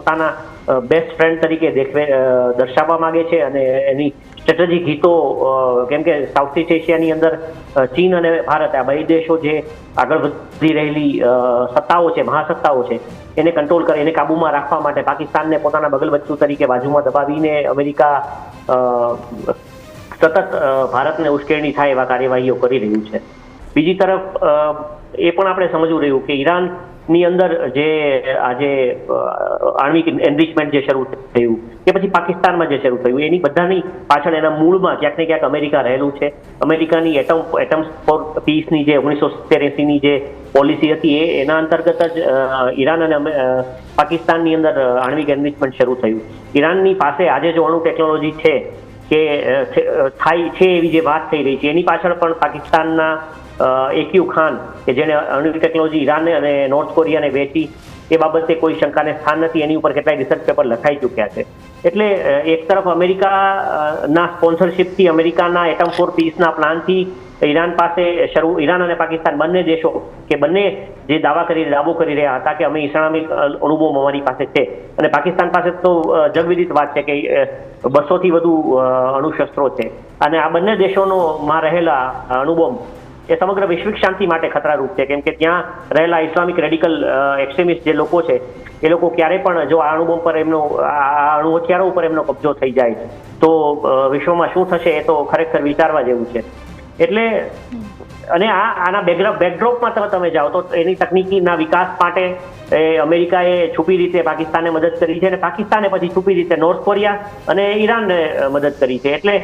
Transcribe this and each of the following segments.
પોતાના best friend તરીકે દેખવે દર્શાવવા માંગે છે અને એની સ્ટ્રેટેજિક હિતો કેમ કે સાઉથ ઇસ્ટ એશિયાની અંદર ચીન અને ભારત, આ બે દેશો જે આગળ વધી રહેલી સત્તાઓ છે, મહાસત્તાઓ છે, એને કંટ્રોલ કરે, એને કાબૂમાં રાખવા માટે પાકિસ્તાનને પોતાના બગલબચ્ચુ તરીકે બાજુમાં દબાવીને અમેરિકા સતત ભારતને ઉશ્કેરણી થાય એવા કાર્યવાહીઓ કરી રહ્યું છે. બીજી તરફ એ પણ આપણે સમજવું રહ્યું કે ઈરાનની અંદર જે, આજે આણ્વિક એનરિચમેન્ટ જે શરૂ થયું, કે પછી પાકિસ્તાનમાં જે શરૂ થયું, એની બધાની પાછળ એના મૂળમાં ક્યાંક ને ક્યાંક અમેરિકા રહેલું છે. અમેરિકાની એટમ એટમ્સ ફોર પીસની જે ઓગણીસો ની જે પોલિસી હતી, એ એના અંતર્ગત જ ઈરાન અને પાકિસ્તાનની અંદર આણ્વિક એનરિચમેન્ટ શરૂ થયું. ઈરાનની પાસે આજે જો અણુ ટેકનોલોજી છે કે થાય છે એવી જે વાત થઈ રહી છે, એની પાછળ પણ પાકિસ્તાનના એક્યુ ખાન, કે જેણે અણુ ટેકનોલોજી ઈરાને અને નોર્થ કોરિયાને વેચી, એ બાબતે કોઈ શંકાને સ્થાન નથી, એની ઉપર કેટલાય રિસર્ચ પેપર લખાઈ ચૂક્યા છે. એટલે એક તરફ અમેરિકાના સ્પોન્સરશિપથી અમેરિકાના એટમ ફોર પીસના પ્લાનથી ઈરાન પાસે શરૂ ઈરાન અને પાકિસ્તાન બંને દેશો કે બંને જે દાવા કરી દાવો કરી રહ્યા હતા કે અમે ઇસ્લામિક અણુબોમ અમારી પાસે છે. અને પાકિસ્તાન પાસે તો જગવિદિત વાત છે કે બસોથી વધુ અણુશસ્ત્રો છે. અને આ બંને દેશોનો માં રહેલા અણુબોમ્બ એ સમગ્ર વૈશ્વિક શાંતિ માટે ખતરારૂપ છે. કેમ કે ત્યાં રહેલા ઇસ્લામિક રેડિકલ એક્સ્ટ્રીમિસ્ટ જે લોકો છે, એ લોકો ક્યારે પણ જો આ અણુબોમ્બ પર એમનો, આ અણુ હથિયારો ઉપર એમનો કબજો થઈ જાય. તો વિશ્વમાં શું થશે એ તો ખરેખર વિચારવા જેવું છે. એટલે અને આ આના બેકગ્રાઉન્ડ બેકડ્રોપમાં તમે જાઓ તો એની તકનીકીના વિકાસ માટે એ અમેરિકાએ છુપી રીતે પાકિસ્તાનને મદદ કરી છે અને પાકિસ્તાને પછી છુપી રીતે નોર્થ કોરિયા અને ઈરાનને મદદ કરી છે. એટલે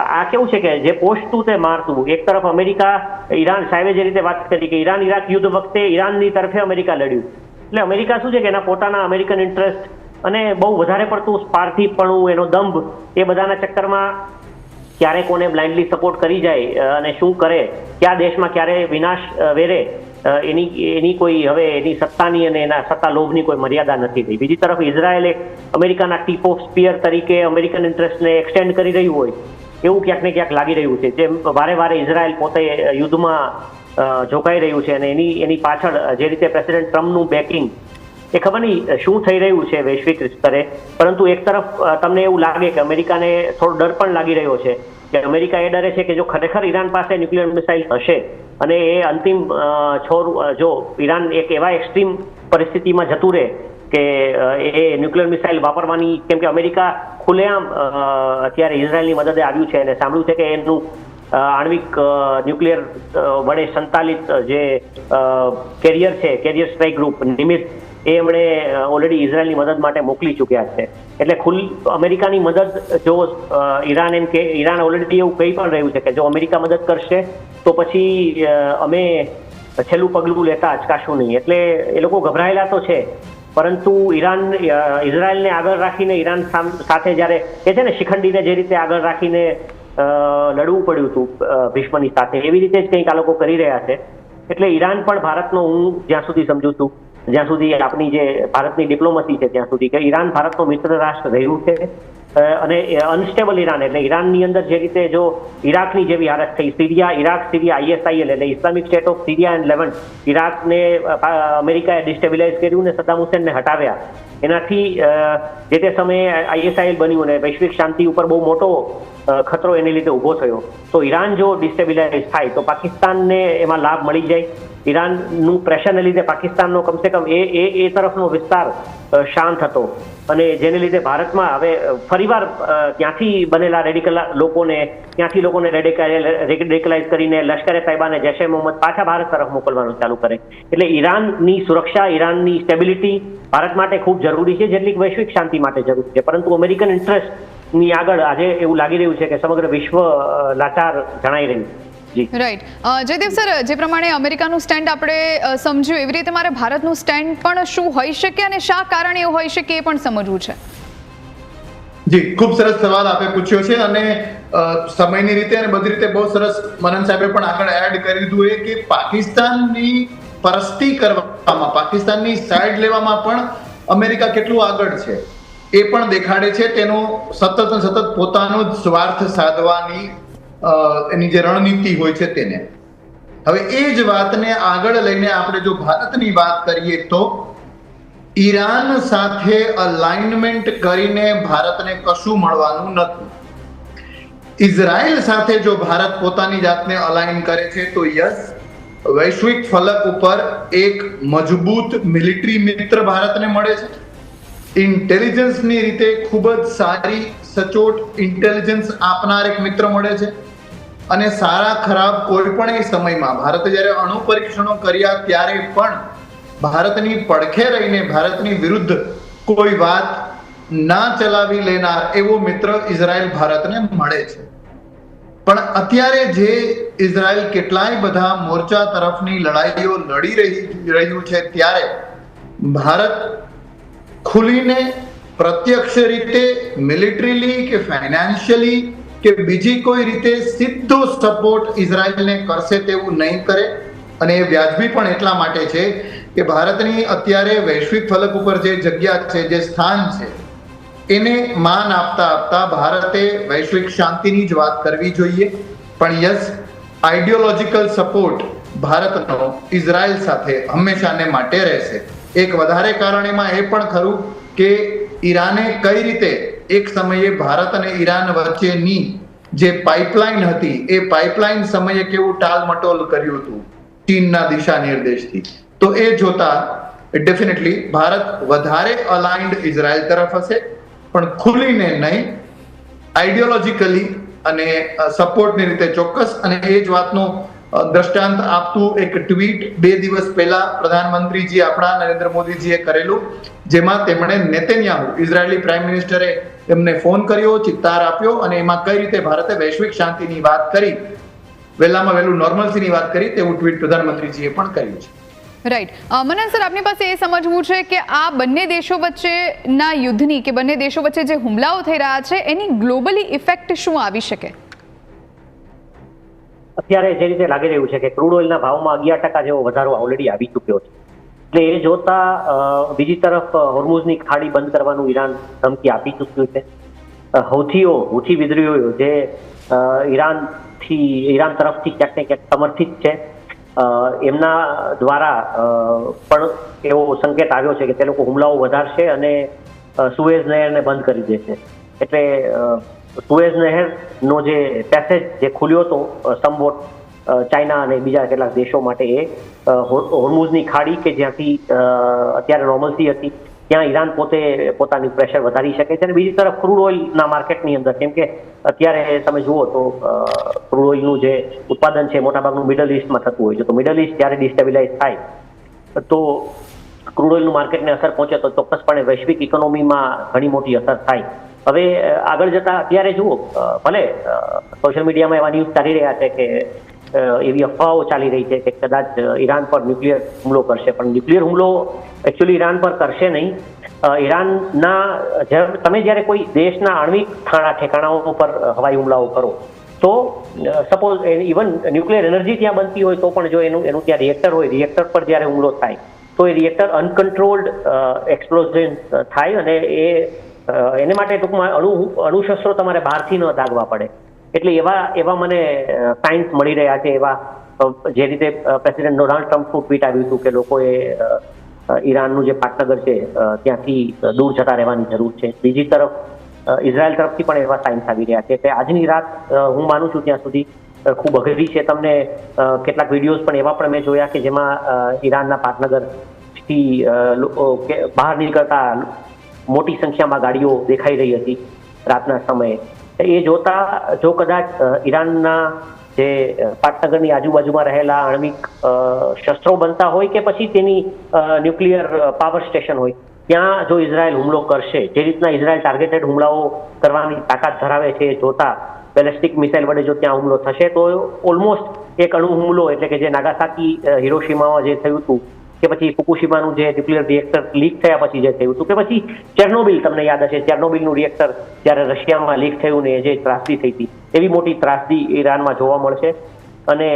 આ કેવું છે કે જે પોષતું તે મારતું, એક તરફ અમેરિકા, ઈરાન સાહેબે જે રીતે વાત કરી કે ઈરાન ઈરાક યુદ્ધ વખતે ઈરાનની તરફે અમેરિકા લડ્યું. એટલે અમેરિકા શું છે કે એના પોતાના અમેરિકન ઇન્ટરેસ્ટ અને બહુ વધારે પડતું સ્પાર્થીપણું એનો દંભ એ બધાના ચક્કરમાં ક્યારે કોને બ્લાઇન્ડલી સપોર્ટ કરી જાય અને શું કરે, કયા દેશમાં ક્યારે વિનાશ વેરે એની એની કોઈ હવે એની સત્તાની અને એના સત્તા લોભની કોઈ મર્યાદા નથી થઈ બીજી તરફ ઇઝરાયેલ અમેરિકાના ટીપ ઓફ સ્પિયર તરીકે અમેરિકન ઇન્ટરેસ્ટને એક્સટેન્ડ કરી રહ્યું હોય, એવું ક્યાંક ને ક્યાંક લાગી રહ્યું છે. જેમ વારે વારે ઇઝરાયેલ પોતે યુદ્ધમાં જોકાઈ રહ્યું છે અને એની એની પાછળ જે રીતે પ્રેસિડેન્ટ ટ્રમ્પનું બેકિંગ એ ખબર નહીં શું થઈ રહ્યું છે વૈશ્વિક સ્તરે? પરંતુ એક તરફ તમને એવું લાગે કે અમેરિકાને થોડો ડર પણ લાગી રહ્યો છે કે અમેરિકા એ ડરે છે કે જો ખરેખર ઈરાન પાસે ન્યુક્લિયર મિસાઇલ હશે અને એ અંતિમ છોર જો ઈરાન એક એવા એક્સ્ટ્રીમ પરિસ્થિતિમાં જતું રહે કે એ ન્યુક્લિયર મિસાઇલ વાપરવાની, કેમ કે અમેરિકા ખુલ્લેઆમ અત્યારે ઇઝરાયલની મદદે આવ્યું છે અને સાંભળ્યું છે કે એનું આણ્વિક ન્યુક્લિયર વડે સંચાલિત જે કેરિયર છે, કેરિયર સ્ટ્રાઇક ગ્રુપ નિમિત્ત એ એમણે ઓલરેડી ઇઝરાયલની મદદ માટે મોકલી ચૂક્યા છે. એટલે ખુલ, અમેરિકાની મદદ, જો ઈરાન એમ કે, ઈરાન ઓલરેડી એવું કહી પણ રહ્યું છે કે જો અમેરિકા મદદ કરશે, તો પછી અમે છેલ્લું પગલું લેતા અચકાશું નહીં. એટલે એ લોકો ગભરાયેલા તો છે, પરંતુ ઈરાન ઇઝરાયલને આગળ રાખીને ઈરાન સાથે જ્યારે, કે છે ને, શિખંડીને જે રીતે આગળ રાખીને લડવું પડ્યું હતું ભીષ્મની સાથે, એવી રીતે જ કંઈક આ લોકો કરી રહ્યા છે. એટલે ઈરાન પણ ભારતનો હું જ્યાં સુધી સમજુ છું જ્યાં સુધી આપણી જે ભારતની ડિપ્લોમસી છે, ત્યાં સુધી કે ઈરાન ભારતનો મિત્ર રાષ્ટ્ર રહ્યું છે અને અનસ્ટેબલ ઈરાન એટલે ઈરાનની અંદર જે રીતે જો ઈરાકની જેવી હાલત થઈ, સિરિયા, ઈરાક, સિરિયા આઈએસઆઈએલ એટલે Islamic State of Syria and Levant ઈરાકને અમેરિકાએ ડિસ્ટેબિલાઇઝ કર્યું ને સદ્દામ હુસેનને હટાવ્યા. એનાથી જે તે સમયે આઈએસઆઈએલ બન્યું અને વૈશ્વિક શાંતિ ઉપર બહુ મોટો ખતરો એને લીધે ઊભો થયો. તો ઈરાન જો ડિસ્ટેબિલાઇઝ થાય, તો પાકિસ્તાનને એમાં લાભ મળી જાય. ઈરાનનું પ્રેશરને લીધે પાકિસ્તાનનો કમસે કમ એ એ એ તરફનો વિસ્તાર શાંત હતો. અને જેને લીધે ભારતમાં હવે ફરીવાર ત્યાંથી બનેલા રેડિકલ લોકોને, ત્યાંથી લોકોને રેડિકલાઇઝ કરીને લશ્કરે સાહેબાને જૈશે મોહમ્મદ પાછા ભારત તરફ મોકલવાનું ચાલુ કરે. એટલે ઈરાનની સુરક્ષા, ઈરાનની સ્ટેબિલિટી ભારત માટે ખૂબ જરૂરી છે, જેટલી વૈશ્વિક શાંતિ માટે જરૂરી છે. પરંતુ અમેરિકન ઇન્ટરેસ્ટની આગળ આજે એવું લાગી રહ્યું છે કે સમગ્ર વિશ્વ લાચાર જણાઈ રહ્યું જી રાઈટ જયદેવ સર જે પ્રમાણે અમેરિકાનું સ્ટેન્ડ આપણે સમજ્યું એવી રીતે મારે ભારતનું સ્ટેન્ડ પણ શું હોઈ શકે અને શા કારણે એવું હોઈ શકે એ પણ સમજવું છે. જી ખૂબ સરસ સવાલ આપે પૂછ્યો છે અને સમયની રીતે અને બધી રીતે બહુ સરસ મનન સાહેબે પણ આગળ એડ કરી દીધું એ કે પાકિસ્તાનની પરસ્તી કરવામાં પાકિસ્તાનની સાઈડ લેવામાં પણ અમેરિકા કેટલું આગળ છે એ પણ દેખાડે છે. તેનો સતત અને સતત પોતાનો જ સ્વાર્થ સાધવાની એની જે રણનીતિ હોય છે તેને. હવે એ જ વાતને આગળ લઈને આપણે જો ભારતની વાત કરીએ તો ઈરાન સાથે અલાઇનમેન્ટ કરીને ભારતને કશું મળવાનું નથી. ઇઝરાયલ સાથે જો ભારત પોતાની જાતને અલાઇન કરે છે તો યસ, વૈશ્વિક ફલક ઉપર એક મજબૂત મિલિટરી મિત્ર ભારતને મળે છે. ઇન્ટેલિજન્સની રીતે ખૂબ જ સારી, સચોટ ઇન્ટેલિજન્સ આપનાર એક મિત્ર મળે છે. અને સારા ખરાબ કોઈ પણ એ સમયમાં, ભારતે જ્યારે અણુ પરીક્ષણો કર્યા ત્યારે પણ ભારતની પડખે રહીને ભારતની વિરુદ્ધ કોઈ વાત ના ચલાવી લેનાર એવો મિત્ર ઇઝરાયલ ભારતને મળે છે. પણ અત્યારે જે ઇઝરાયલ કેટલાય બધા મોરચા તરફની લડાઈઓ લડી રહી, રહ્યું છે ત્યારે ભારત ખુલીને પ્રત્યક્ષ રીતે મિલિટરીલી કે ફાઇનાન્શિયલી કે બીજી કોઈ રીતે સીધો સપોર્ટ ઇઝરાયલને કરશે તેવું નહીં કરે. અને એ વ્યાજબી પણ એટલા માટે છે કે ભારતની અત્યારે વૈશ્વિક ફલક ઉપર જે જગ્યા છે, જે સ્થાન છે, એને માન આપતા આપતા ભારતે વૈશ્વિક શાંતિની જ વાત કરવી જોઈએ. પણ યસ આઈડિયોલોજીકલ સપોર્ટ ભારતનો ઇઝરાયલ સાથે હંમેશાને માટે રહેશે. એક વધારે કારણ એમાં એ પણ ખરું કે ઈરાને કઈ રીતે એક સમયે ભારત અને ઈરાન વચ્ચેની જે પાઇપલાઇન હતી, એ પાઇપલાઇન સમયે કેવું ટાલમટોલ કર્યું હતું? ચીનના દિશા નિર્દેશથી તો એ જોતા ડેફિનેટલી ભારત વધારે અલાઇન્ડ ઇઝરાયલ તરફ હશે, પણ ખુલીને નહીં આઈડિયોલોજીકલી અને સપોર્ટની રીતે ચોક્કસ, અને એ જ વાતનો દ્રષ્ટાંત આપતું એક ટ્વીટ બે દિવસ પહેલા પ્રધાનમંત્રીજી આપણા નરેન્દ્ર મોદીજીએ કરેલું, જેમાં તેમણે નેતન્યાહુ, ઇઝરાયેલી પ્રાઇમ મિનિસ્ટરે એમને ફોન કર્યો ચિત્તાર આપ્યો અને એમાં કઈ રીતે ભારતે વૈશ્વિક શાંતિની વાત કરી, વહેલામાં વહેલું નોર્મલસીની વાત કરી તેવું ટ્વીટ પ્રધાનમંત્રીજીએ પણ કર્યું છે. રાઈટ મનન સર આપની પાસે એ સમજવું છે કે આ બંને દેશો વચ્ચેના યુદ્ધની કે બંને દેશો વચ્ચે જે હુમલાઓ થઈ રહ્યા છે, એની ગ્લોબલી ઇફેક્ટ શું આવી શકે? અત્યારે જે રીતે લાગી રહ્યું છે કે ક્રૂડ ઓઇલના ભાવમાં અગિયાર ટકા જેવો વધારો ઓલરેડી આવી ચૂક્યો છે. એટલે એ જોતા બીજી તરફ હોર્મુઝની ખાડી બંધ કરવાનું ઈરાન ધમકી આપી ચૂક્યું છે. હૌથીઓ, હુથી વિદ્રોહીઓ જે ઈરાનથી, ઈરાન તરફથી ક્યાંક ને ક્યાંક સમર્થિત છે એમના દ્વારા પણ એવો સંકેત આવ્યો છે કે તે લોકો હુમલાઓ વધારશે અને સુએઝ નહેરને બંધ કરી દેશે. એટલે સુએઝ નહેરનો જે પેસેજ જે ખુલ્યો હતો સમવોટ ચાઇના અને બીજા કેટલાક દેશો માટે એ હોર્મુઝની ખાડી કે જ્યાંથી અત્યારે નોર્મલસી હતી, ત્યાં ઈરાન પોતે પોતાની પ્રેશર વધારી શકે છે અને બીજી તરફ ક્રૂડ ઓઇલના માર્કેટની અંદર, કેમ કે અત્યારે તમે જુઓ તો ક્રૂડ ઓઇલનું જે ઉત્પાદન છે મોટાભાગનું મિડલ ઇસ્ટમાં થતું હોય છે. તો મિડલ ઇસ્ટ જ્યારે ડિસ્ટેબિલાઇઝ થાય, તો ક્રૂડ ઓઇલનું માર્કેટને અસર પહોંચે તો ચોક્કસપણે વૈશ્વિક ઇકોનોમીમાં ઘણી મોટી અસર થાય. હવે આગળ જતા અત્યારે જુઓ ભલે સોશિયલ મીડિયામાં એવા ન્યૂઝ ચાલી રહ્યા છે કે એવી અફવાઓ ચાલી રહી છે કે કદાચ ઈરાન પર ન્યુક્લિયર હુમલો કરશે, પણ ન્યુક્લિયર હુમલો એકચ્યુઅલી ઈરાન પર કરશે નહીં. ઈરાનના તમે જ્યારે કોઈ દેશના આણ્વિક થાણા, ઠેકાણાઓ પર હવાઈ હુમલાઓ કરો, તો સપોઝ ઇવન ન્યુક્લિયર એનર્જી ત્યાં બનતી હોય તો પણ જો એનું એનું ત્યાં રિએક્ટર હોય રિએક્ટર પર જ્યારે હુમલો થાય, તો એ રિએક્ટર અનકન્ટ્રોલ્ડ એક્સપ્લોઝન થાય અને એ એને માટે ટૂંકમાં અણુ અણુશસ્ત્રો તમારે બહારથી ન દાગવા પડે. એટલે એવા એવા મને સાયન્સ મળી રહ્યા છે એવા જે રીતે પ્રેસિડેન્ટ ડોનાલ્ડ ટ્રમ્પનું ટ્વીટ આવ્યું હતું કે લોકોએ ઈરાનનું જે પાટનગર છે ત્યાંથી દૂર જતા રહેવાની જરૂર છે. બીજી તરફ ઇઝરાયલ તરફથી પણ એવા સાઇન્સ આવી રહ્યા છે કે આજની રાત હું માનું છું ત્યાં સુધી ખૂબ અઘરી છે. તમને કેટલાક વિડીયોઝ પણ એવા પણ મેં જોયા કે જેમાં ઈરાનના પાટનગરથી બહાર નીકળતા મોટી સંખ્યામાં ગાડીઓ દેખાઈ રહી હતી રાતના સમયે. એ જોતા, જો કદાચ ઈરાનના જે પાટનગરની આજુબાજુમાં રહેલા આણ્વિક શસ્ત્રો બનતા હોય કે પછી તેની ન્યુક્લિયર પાવર સ્ટેશન હોય, ત્યાં જો ઇઝરાયલ હુમલો કરશે, જે રીતના ઇઝરાયલ ટાર્ગેટેડ હુમલાઓ કરવાની તાકાત ધરાવે છે એ જોતા, બેલેસ્ટિક મિસાઇલ વડે જો ત્યાં હુમલો થશે, તો ઓલમોસ્ટ એક અણુ હુમલો એટલે કે જે નાગાસાકી હિરોશીમામાં જે થયું હતું કે પછી ફુકુશીમાનું જે ન્યુક્લિયર રિએક્ટર લીક થયા પછી જે થયું હતું કે પછી ચેર્નોબિલ તમને યાદ હશે, ચેર્નોબિલનું રિએક્ટર જ્યારે રશિયામાં લીક થયું ને જે ત્રાસદી થઈ હતી, એવી મોટી ત્રાસદી ઈરાનમાં જોવા મળશે. અને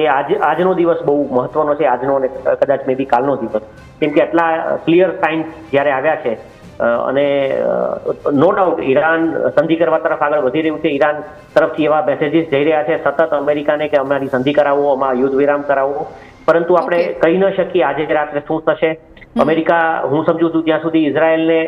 એ આજ, આજનો દિવસ બહુ મહત્વનો છે, આજનો અને કદાચ મે બી કાલનો દિવસ. કેમ કે આટલા ક્લિયર સાઇન્સ જ્યારે આવ્યા છે અને નો ડાઉટ ઈરાન સંધિ કરવા તરફ આગળ વધી રહ્યું છે, ઈરાન તરફથી એવા મેસેજીસ જઈ રહ્યા છે, સતત અમેરિકાને કે અમારી સંધિ કરાવો, અમારા યુદ્ધ વિરામ કરાવો. પરંતુ આપણે કહી ન શકીએ આજે રાત્રે શું થશે. અમેરિકા હું સમજુ છું ત્યાં સુધી ઇઝરાયલને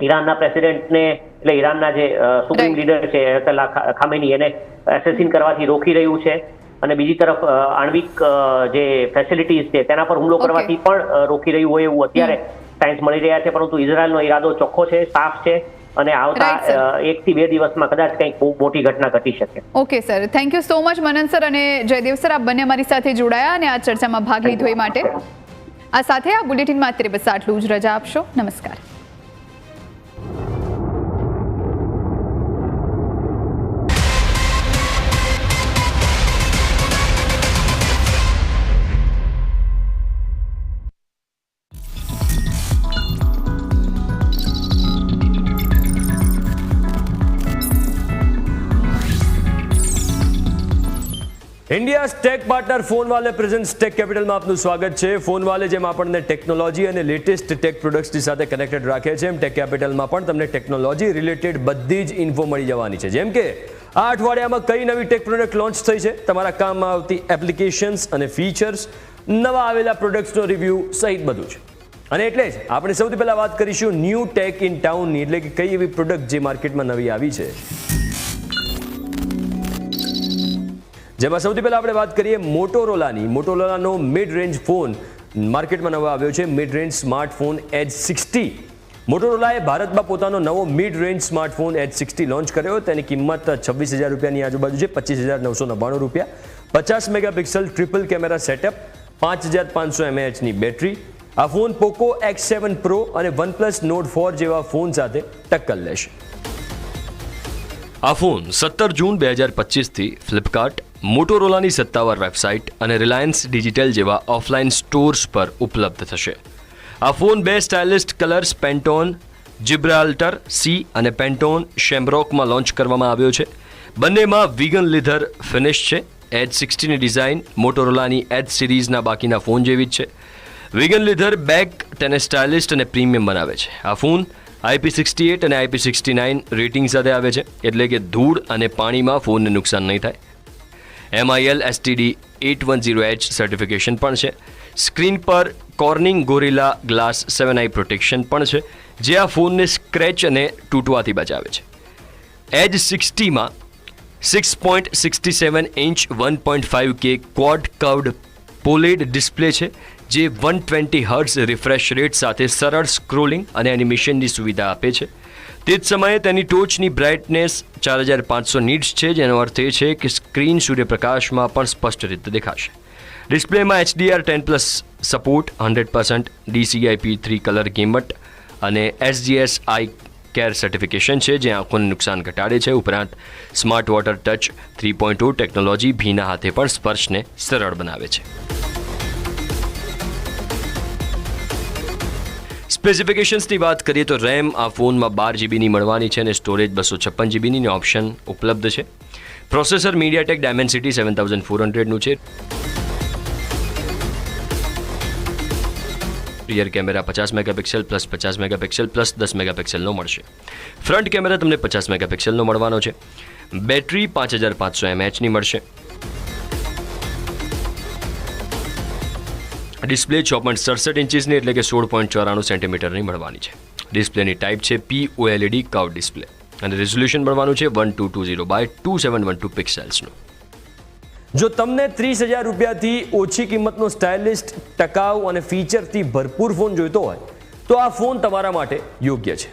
ઈરાનના પ્રેસિડેન્ટને એટલે ઈરાનના જે સુપ્રીમ લીડર છે અયતોલ્લા ખામેની એને એસેસિન કરવાથી રોકી રહ્યું છે. અને બીજી તરફ આણવિક આણ્વિક જે ફેસિલિટીઝ છે તેના પર હુમલો કરવાથી પણ રોકી રહ્યું હોય એવું અત્યારે સાયન્સ મળી રહ્યા છે પરંતુ ઇઝરાયલનો ઈરાદો ચોખ્ખો છે સાફ છે. અને આવતા એક થી બે દિવસમાં કદાચ કંઈક બહુ મોટી ઘટના ઘટી શકે. Okay sir thank you so much Manan sir અને જયદેવ સર આપ બંને અમારી સાથે જોડાયા અને આ ચર્ચામાં ભાગ લીધો એ માટે. આ સાથે આ બુલેટિનમાં અત્યારે બસ આટલું જ. રજા આપશો. નમસ્કાર. ઇન્ડિયા ટેક પાર્ટનર ફોનવાલે પ્રેઝન્ટ ટેક કેપિટલમાં આપનું સ્વાગત છે. ફોનવાલે જેમ આપણને ટેકનોલોજી અને લેટેસ્ટ ટેક પ્રોડક્ટ્સની સાથે કનેક્ટેડ રાખે છે, એમ ટેક કેપિટલમાં પણ તમને ટેકનોલોજી રિલેટેડ બધી જ ઇન્ફો મળી જવાની છે. જેમ કે, આ અઠવાડિયામાં કઈ નવી ટેક પ્રોડક્ટ લોન્ચ થઈ છે? તમારા કામમાં આવતી એપ્લિકેશન્સ અને ફીચર્સ નવા આવેલા પ્રોડક્ટ્સનો રિવ્યૂ સહિત બધું છે અને એટલે જ આપણે સૌથી પહેલા વાત કરીશું ન્યૂ ટેક ઇન ટાઉનની એટલે કે કઈ એવી પ્રોડક્ટ જે માર્કેટમાં નવી આવી છે. જેમાં સૌથી પહેલા આપણે વાત કરીએ મોટોરોલાની. મોટોરોલાનો મિડ રેન્જ ફોન માર્કેટમાં નવો આવ્યો છે. Mid range smartphone H sixty મોટોરોલાએ ભારતમાં પોતાનો નવો mid range smartphone H sixty launch કર્યો. તેની કિંમત છવ્વીસ હજાર રૂપિયાની આજુબાજુ છે. પચીસ હજાર નવસો નવ્વાણું રૂપિયા. પચાસ મેગાપિક્સલ ટ્રિપલ કેમેરા સેટઅપ પાંચ હજાર પાંચસો એમએચની બેટરી આ phone Poco X seven pro અને વનપ્લસ નોટ ફોર જેવા ફોન સાથે ટક્કર લેશે. આ ફોન સત્તર જૂન બે હજાર પચીસથી ફ્લિપકાર્ટ, મોટોરોલાની સત્તાવાર વેબસાઇટ અને રિલાયન્સ ડિજિટલ જેવા ઓફલાઈન સ્ટોર્સ પર ઉપલબ્ધ થશે. આ ફોન બે stylist colours Pantone, Gibraltar, Sea અને પેન્ટોન શેમ્બ્રોકમાં લોન્ચ કરવામાં આવ્યો છે. બંનેમાં વિગન લીધર ફિનિશ છે. એચ સિક્સટીની ડિઝાઇન મોટોરોલાની એચ સિરીઝના બાકીના ફોન જેવી જ છે. વિગન લીધર બેક તેને સ્ટાઇલિસ્ટ અને પ્રીમિયમ બનાવે છે. આ ફોન આઈપી સિક્સટી એટ અને આઈપી સિક્સટી નાઇન રેટિંગ સાથે આવે છે. એટલે કે ધૂળ અને પાણીમાં ફોનને નુકસાન નહીં થાય. MIL STD eight one zero H certification પણ છે. સ્ક્રીન પર Corning Gorilla Glass seven i protection પણ છે, જે આ ફોનને સ્ક્રેચ અને તૂટવાથી બચાવે છે. એજ સિક્સટીમાં six point sixty seven inch one point five K quad curved pOLED display છે જે one twenty hertz refresh rate સાથે સરળ સ્ક્રોલિંગ અને એનિમેશનની સુવિધા આપે છે. તે જ સમયે તેની ટોચની બ્રાઇટનેસ ચાર હજાર પાંચસો નીટ્સ છે, જેનો અર્થ એ છે કે સ્ક્રીન સૂર્યપ્રકાશમાં પણ સ્પષ્ટ રીતે દેખાશે. ડિસ્પ્લેમાં HDR ten plus support, hundred percent DCI P three colour gamut અને એસજીએસ આઈ કેર સર્ટિફિકેશન છે, જે આંખોને નુકસાન ઘટાડે છે. ઉપરાંત smart water touch three point technology ભીના હાથે પણ સ્પર્શને સરળ બનાવે છે. સ્પેસિફિકેશન્સની વાત કરીએ તો રેમ આ ફોનમાં બાર જીબીની મળવાની છે અને સ્ટોરેજ બસો છપ્પન જીબીની ઓપ્શન ઉપલબ્ધ છે. Processor MediaTek Dimensity seven thousand four હંડ્રેડનું છે. રિયર કેમેરા પચાસ મેગાપિક્સેલ પ્લસ પચાસ મેગાપિક્સેલ પ્લસ દસ મેગાપિક્સેલનો મળશે. ફ્રન્ટ કેમેરા તમને પચાસ મેગાપિક્સેલનો મળવાનો છે. બેટરી પાંચ હજાર પાંચસો એમએચની મળશે. ડિસ્પ્લે છ પોઈન્ટ સડસઠ ઇંચીસની એટલે કે સોળ પોઈન્ટ ચોરાણું સેન્ટીમીટરની મળવાની છે. ડિસ્પ્લેની ટાઈપ છે પી ઓએલઈડી કાઉ ડિસ્પ્લે અને રેઝોલ્યુશન મળવાનું છે one two two zero by two seven one two પિક્સેલ્સનું. જો તમને ત્રીસ હજાર રૂપિયાથી ઓછી કિંમતનો સ્ટાઇલિસ્ટ, ટકાઉ અને ફીચરથી ભરપૂર ફોન જોઈતો હોય, તો આ ફોન તમારા માટે યોગ્ય છે.